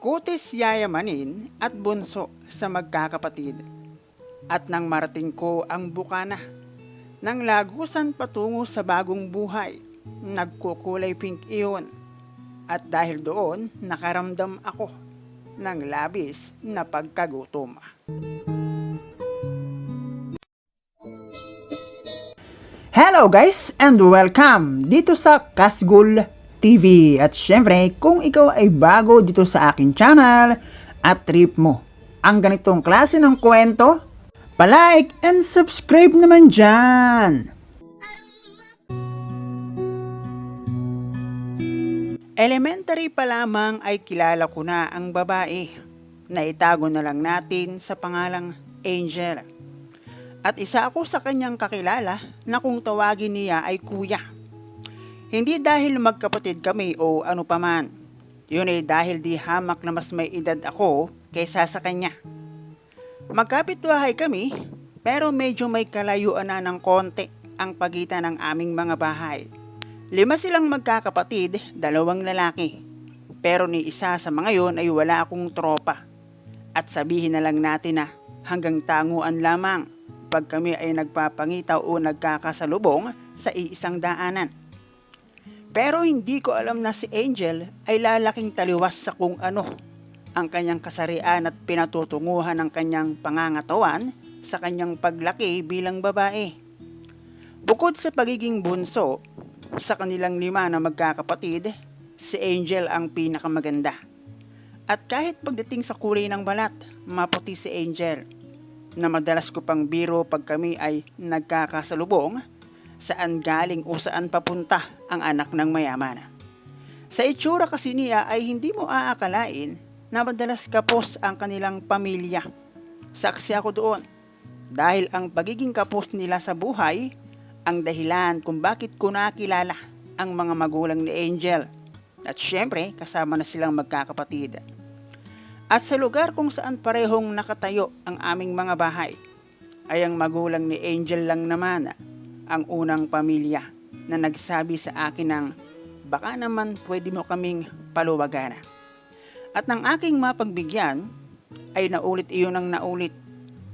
Kutis yayamanin at bunso sa magkakapatid. At nang marating ko ang bukana, nang lagusan patungo sa bagong buhay, nagkukulay pink iyon. At dahil doon, nakaramdam ako ng labis na pagkagutom. Hello guys and welcome dito sa Kasgul TV. At syempre, kung ikaw ay bago dito sa akin channel at trip mo ang ganitong klase ng kwento, palike and subscribe naman dyan. Elementary pa lamang ay kilala ko na ang babae na itago na lang natin sa pangalang Angel. At isa ako sa kanyang kakilala na kung tawagin niya ay kuya. Hindi dahil magkapatid kami o ano paman. Yun ay dahil di hamak na mas may edad ako kaysa sa kanya. Magkapitbahay kami pero medyo may kalayuan na ng konti ang pagitan ng aming mga bahay. Lima silang magkakapatid, dalawang lalaki. Pero ni isa sa mga yon ay wala akong tropa. At sabihin na lang natin na hanggang tanguan lamang pag kami ay nagpapangitaw o nagkakasalubong sa iisang daanan. Pero hindi ko alam na si Angel ay lalaking taliwas sa kung ano ang kanyang kasarian at pinatutunguhan ng kanyang pangangatawan sa kanyang paglaki bilang babae. Bukod sa pagiging bunso, sa kanilang lima na magkakapatid, si Angel ang pinakamaganda. At kahit pagdating sa kulay ng balat, maputi si Angel, na madalas ko pang biro pag kami ay nagkakasalubong, saan galing o saan papunta ang anak ng mayaman. Sa itsura kasi niya ay hindi mo aakalain na madalas kapos ang kanilang pamilya. Saksi ako doon dahil ang pagiging kapos nila sa buhay ang dahilan kung bakit ko nakilala ang mga magulang ni Angel. At syempre, kasama na silang magkakapatid. At sa lugar kung saan parehong nakatayo ang aming mga bahay, ay ang magulang ni Angel lang naman ang unang pamilya na nagsabi sa akin ng baka naman pwede mo kaming paluwagan. At ng aking mapagbigyan, ay naulit iyon ang naulit.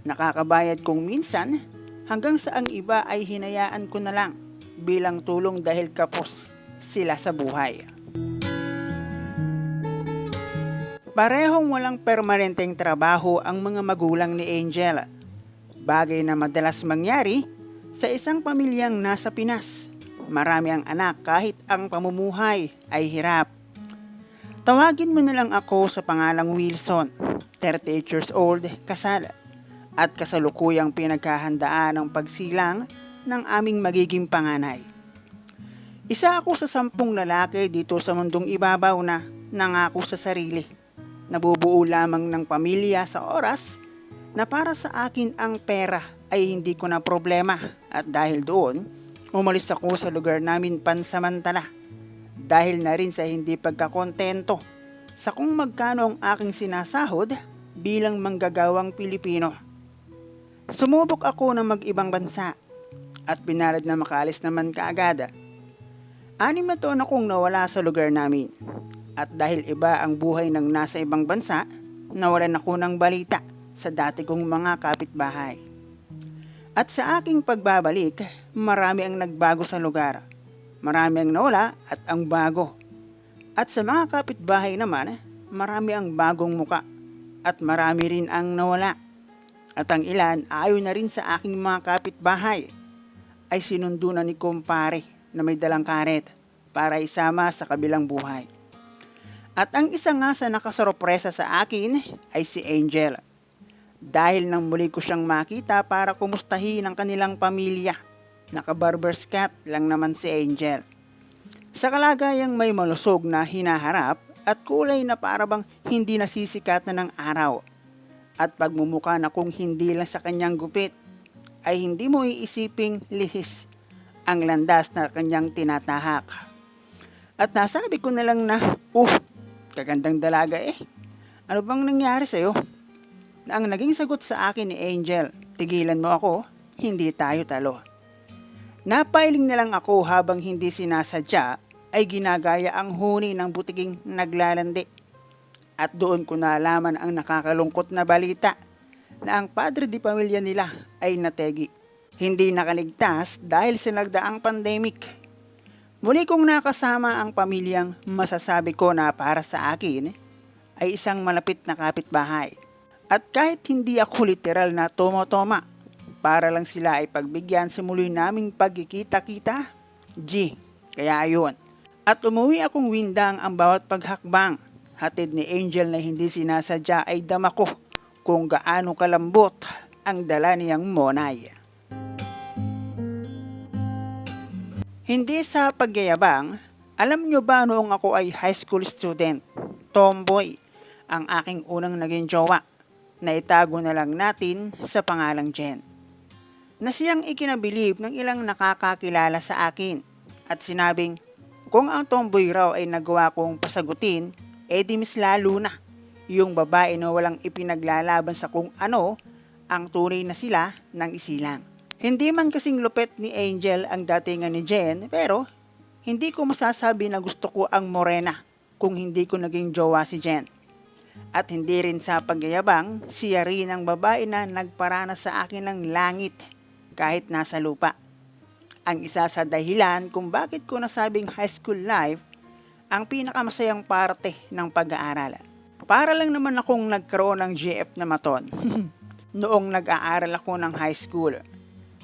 Nakakabayad kong minsan hanggang sa ang iba ay hinayaan ko na lang bilang tulong dahil kapos sila sa buhay. Parehong walang permanenteng trabaho ang mga magulang ni Angel. Bagay na madalas mangyari sa isang pamilyang nasa Pinas. Marami ang anak kahit ang pamumuhay ay hirap. Tawagin mo na lang ako sa pangalang Wilson, 38 years old, kasal at kasalukuyang pinaghahandaan ng pagsilang ng aming magiging panganay. Isa ako sa sampung lalaki dito sa mundong ibabaw na nangako sa sarili. Nabubuo lamang ng pamilya sa oras na para sa akin ang pera ay hindi ko na problema at dahil doon, umalis ako sa lugar namin pansamantala dahil na rin sa hindi pagkakontento sa kung magkano ang aking sinasahod bilang manggagawang Pilipino. Sumubok ako ng mag-ibang bansa at pinalad na makaalis naman kaagad. Anim na taon akong nawala sa lugar namin at dahil iba ang buhay ng nasa ibang bansa, nawalan ako ng balita sa dati kong mga kapitbahay. At sa aking pagbabalik, marami ang nagbago sa lugar. Marami ang nawala at ang bago. At sa mga kapitbahay naman, marami ang bagong muka at marami rin ang nawala. At ang ilan ayaw na rin sa aking mga kapitbahay ay sinundo na ni kumpare na may dalang karet para isama sa kabilang buhay. At ang isa nga sa nakasorpresa sa akin ay si Angel. Dahil nang muli ko siyang makita para kumustahin ang kanilang pamilya. Naka-barber's cut lang naman si Angel. Sa kalagayang may malusog na hinaharap at kulay na parabang hindi nasisikat na ng araw. At pagmumuka na kung hindi lang sa kanyang gupit, ay hindi mo iisiping lihis ang landas na kanyang tinatahak. At nasabi ko na lang na, uh, kagandang dalaga eh. Ano bang nangyari sa'yo? Ang naging sagot sa akin ni Angel, tigilan mo ako, hindi tayo talo. Napailing na lang ako habang hindi sinasadya ay ginagaya ang huni ng butiging naglalandi. At doon ko nalaman ang nakakalungkot na balita na ang padre di pamilya nila ay nategi. Hindi nakaligtas dahil sa nagdaang pandemic. Muli kong nakasama ang pamilyang masasabi ko na para sa akin ay isang malapit na kapitbahay. At kahit hindi ako literal na tomo-toma, para lang sila ay pagbigyan sa muli naming pagkikita-kita. G, kaya ayun. At umuwi akong windang ang bawat paghakbang. Hatid ni Angel na hindi sinasadya ay dama kung gaano kalambot ang dala niyang monay. Hindi sa pagyayabang, alam nyo ba noong ako ay high school student, tomboy, ang aking unang naging jowa, na itago na lang natin sa pangalang Jen. Na siyang ikinabilib ng ilang nakakakilala sa akin at sinabing kung ang tomboy raw ay nagawa kong pasagutin, edi mas lalo yung babae na walang ipinaglalaban sa kung ano ang tunay na sila ng isilang. Hindi man kasing lupet ni Angel ang datingan ni Jen, pero hindi ko masasabi na gusto ko ang morena kung hindi ko naging jowa si Jen. At hindi rin sa pagyayabang, siya rin ang babae na nagparana sa akin ng langit kahit nasa lupa. Ang isa sa dahilan kung bakit ko nasabing high school life ang pinakamasayang parte ng pag-aaral. Para lang naman akong nagkaroon ng GF na maton noong nag-aaral ako ng high school.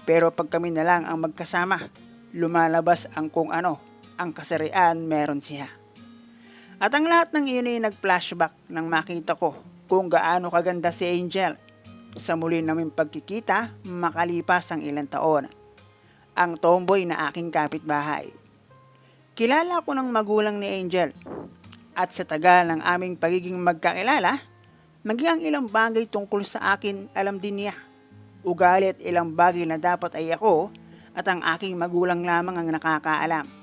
Pero pag kami na lang ang magkasama, lumalabas ang kung ano, ang kasarian meron siya. At ang lahat ng iyon ay nag-flashback nang makita ko kung gaano kaganda si Angel. Sa muli namin pagkikita, makalipas ang ilang taon. Ang tomboy na aking kapitbahay. Kilala ko ng magulang ni Angel. At sa tagal ng aming pagiging magkakilala, maging ang ilang bagay tungkol sa akin alam din niya. Ugali at ilang bagay na dapat ay ako at ang aking magulang lamang ang nakakaalam.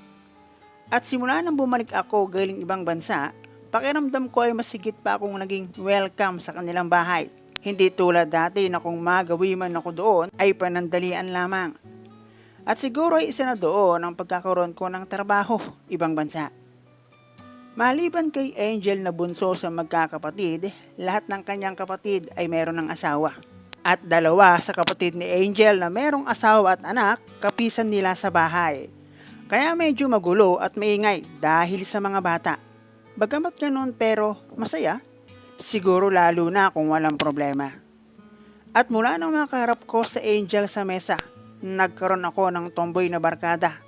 At simula nang bumalik ako galing ibang bansa, pakiramdam ko ay masigit pa akong naging welcome sa kanilang bahay. Hindi tulad dati na kung magawi man ako doon ay panandalian lamang. At siguro ay isa na doon ang pagkakaroon ko ng trabaho, ibang bansa. Maliban kay Angel na bunso sa magkakapatid, lahat ng kanyang kapatid ay meron ng asawa. At dalawa sa kapatid ni Angel na merong asawa at anak, kapisan nila sa bahay. Kaya medyo magulo at maingay dahil sa mga bata. Bagamat ganun pero masaya, siguro lalo na kung walang problema. At mula nang makaharap ko sa Angel sa mesa, nagkaroon ako ng tomboy na barkada.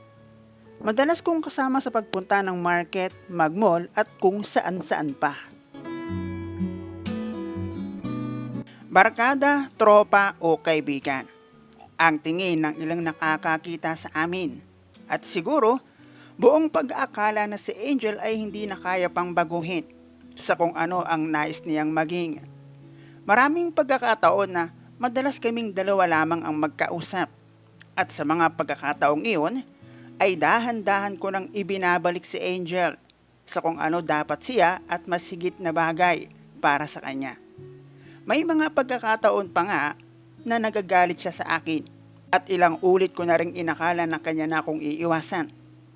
Madalas kong kasama sa pagpunta ng market, magmall at kung saan-saan pa. Barkada, tropa o kaibigan. Ang tingin ng ilang nakakakita sa amin. At siguro, buong pag-aakala na si Angel ay hindi na kaya pang baguhin sa kung ano ang nais niyang maging. Maraming pagkakataon na madalas kaming dalawa lamang ang magkausap. At sa mga pagkakataong iyon, ay dahan-dahan ko nang ibinabalik si Angel sa kung ano dapat siya at mas higit na bagay para sa kanya. May mga pagkakataon pa nga na nagagalit siya sa akin at ilang ulit ko na rin inakala na kanya na akong iiwasan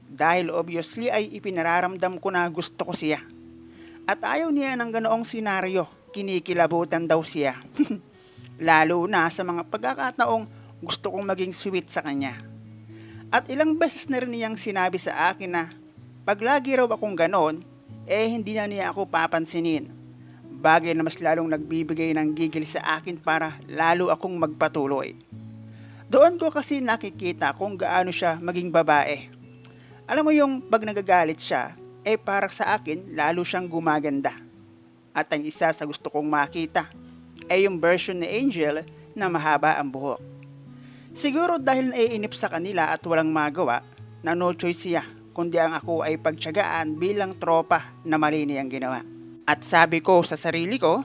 dahil obviously ay ipinararamdam ko na gusto ko siya. At ayaw niya ng ganoong senaryo, kinikilabutan daw siya. Lalo na sa mga pagkakataong gusto kong maging sweet sa kanya. At ilang beses na rin niyang sinabi sa akin na pag lagi raw akong ganon, eh hindi na niya ako papansinin. Bagay na mas lalong nagbibigay ng gigil sa akin para lalo akong magpatuloy. Doon ko kasi nakikita kung gaano siya maging babae. Alam mo yung pag nagagalit siya, eh para sa akin lalo siyang gumaganda. At ang isa sa gusto kong makita ay yung version ni Angel na mahaba ang buhok. Siguro dahil naiinip sa kanila at walang magawa, na no choice siya, kundi ang ako ay pagtsagaan bilang tropa na mali niyang ginawa. At sabi ko sa sarili ko,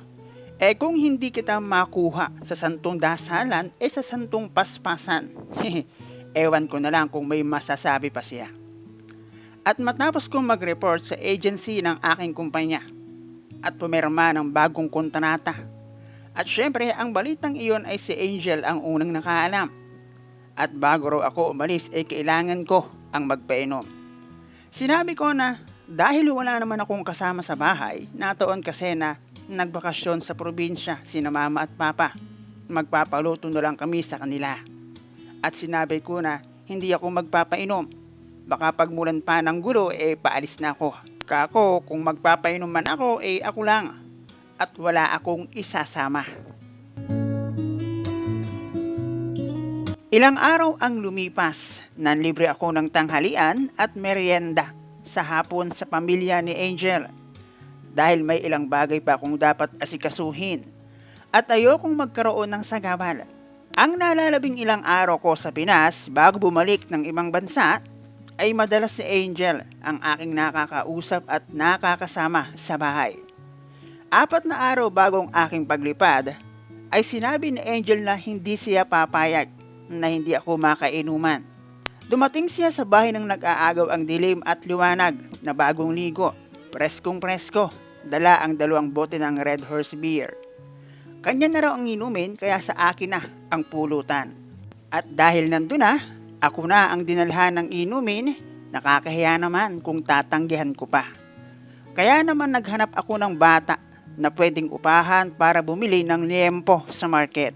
eh kung hindi kita makuha sa santong dasalan, eh sa santong paspasan. Ewan ko na lang kung may masasabi pa siya. At matapos kong mag-report sa agency ng aking kumpanya at pumirma ng bagong kontrata. At syempre, ang balitang iyon ay si Angel ang unang nakaalam at bago raw ako umalis ay kailangan ko ang magpainom. Sinabi ko na Dahil wala naman akong kasama sa bahay, natoon kasi na nagbakasyon sa probinsya sina mama at papa. Magpapaluto na lang kami sa kanila. At sinabi ko na hindi ako magpapainom. Baka pagmulan pa ng gulo, eh paalis na ako. Kako, kung magpapainom man ako, eh ako lang. At wala akong isasama. Ilang araw ang lumipas, nanlibre ako ng tanghalian at merienda sa hapon sa pamilya ni Angel. Dahil may ilang bagay pa akong dapat asikasuhin at ayokong magkaroon ng sagabal. Ang nalalabing ilang araw ko sa Pinas bago bumalik ng ibang bansa ay madalas si Angel ang aking nakakausap at nakakasama sa bahay. Apat na araw bagong aking paglipad ay sinabi ni Angel na hindi siya papayag na hindi ako makainuman. Dumating siya sa bahay ng nag-aagaw ang dilim at liwanag na bagong ligo. Preskong presko, dala ang dalawang bote ng Red Horse Beer. Kanya na raw ang inumin kaya sa akin na ang pulutan. At dahil nandun na, ako na ang dinalhan ng inumin, nakakahiya naman kung tatanggihan ko pa. Kaya naman naghanap ako ng bata na pwedeng upahan para bumili ng liempo sa market.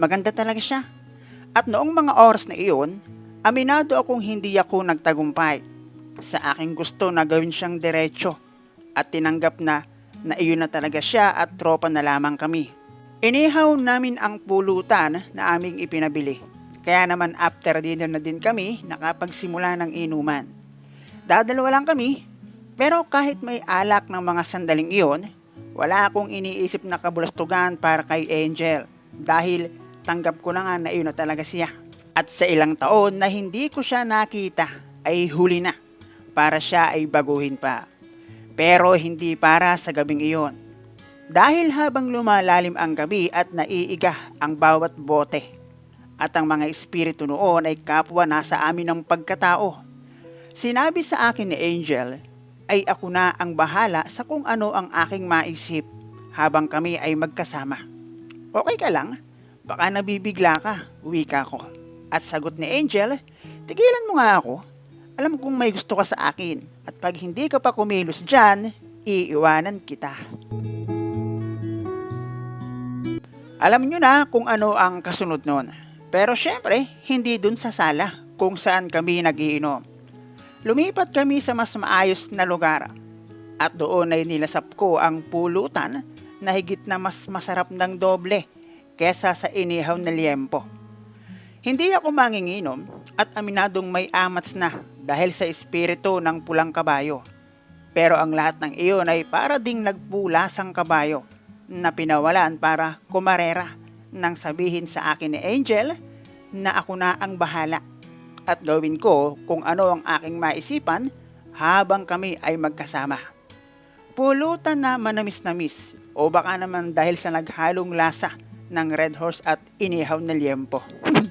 Maganda talaga siya. At noong mga oras na iyon, aminado akong hindi ako nagtagumpay sa aking gusto na gawin siyang diretsyo at tinanggap na na iyon na talaga siya at tropa na lamang kami. Inihaw namin ang pulutan na aming ipinabili. Kaya naman after dinner na din kami nakapagsimula ng inuman. Dadalawa lang kami, pero kahit may alak ng mga sandaling iyon, wala akong iniisip na kabulastugan para kay Angel dahil tanggap ko na nga na iyon na talaga siya. At sa ilang taon na hindi ko siya nakita ay huli na para siya ay baguhin pa. Pero hindi para sa gabing iyon. Dahil habang lumalalim ang gabi at naiiga ang bawat bote at ang mga espiritu noon ay kapwa nasa amin ng pagkatao. Sinabi sa akin ni Angel ay ako na ang bahala sa kung ano ang aking maisip habang kami ay magkasama. Okay ka lang? Baka nabibigla ka, wika ko. At sagot ni Angel, tigilan mo nga ako. Alam kong may gusto ka sa akin at pag hindi ka pa kumilos dyan, iiwanan kita. Alam nyo na kung ano ang kasunod nun. Pero syempre, hindi dun sa sala kung saan kami nagiinom. Lumipat kami sa mas maayos na lugar at doon ay nilasap ko ang pulutan na higit na mas masarap ng doble kesa sa inihaw na liempo. Hindi ako manginginom at aminadong may amats na dahil sa espiritu ng pulang kabayo. Pero ang lahat ng iyon ay para ding nagpulasang kabayo na pinawalan para kumarera nang sabihin sa akin ni Angel na ako na ang bahala at gawin ko kung ano ang aking maisipan habang kami ay magkasama. Pulutan na manamis-namis o baka naman dahil sa naghalong lasa ng Red Horse at inihaw na liempo.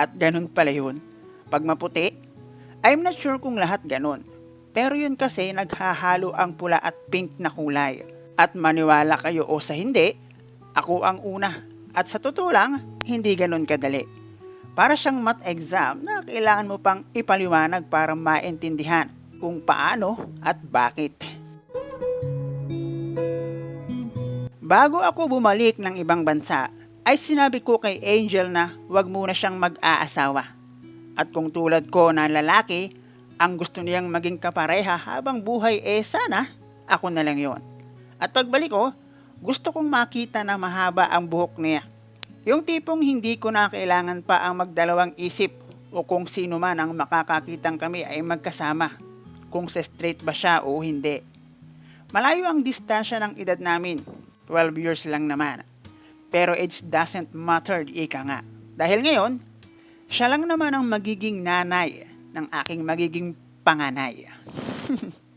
at ganun pala yun. Pag maputi, I'm not sure kung lahat ganun. Pero yun kasi naghahalo ang pula at pink na kulay. At maniwala kayo o sa hindi, ako ang una. At sa totoo lang, hindi ganun kadali. Para siyang math exam na kailangan mo pang ipaliwanag para maintindihan kung paano at bakit. Bago ako bumalik ng ibang bansa, ay sinabi ko kay Angel na wag muna siyang mag-aasawa. At kung tulad ko na lalaki, ang gusto niyang maging kapareha habang buhay eh sana ako na lang yon. At pagbalik ko, gusto kong makita na mahaba ang buhok niya. Yung tipong hindi ko na kailangan pa ang magdalawang isip o kung sino man ang makakakitang kami ay magkasama. Kung sa straight ba siya o hindi. Malayo ang distansya ng edad namin. 12 years lang naman. Pero age doesn't matter, ika nga. Dahil ngayon, siya lang naman ang magiging nanay ng aking magiging panganay.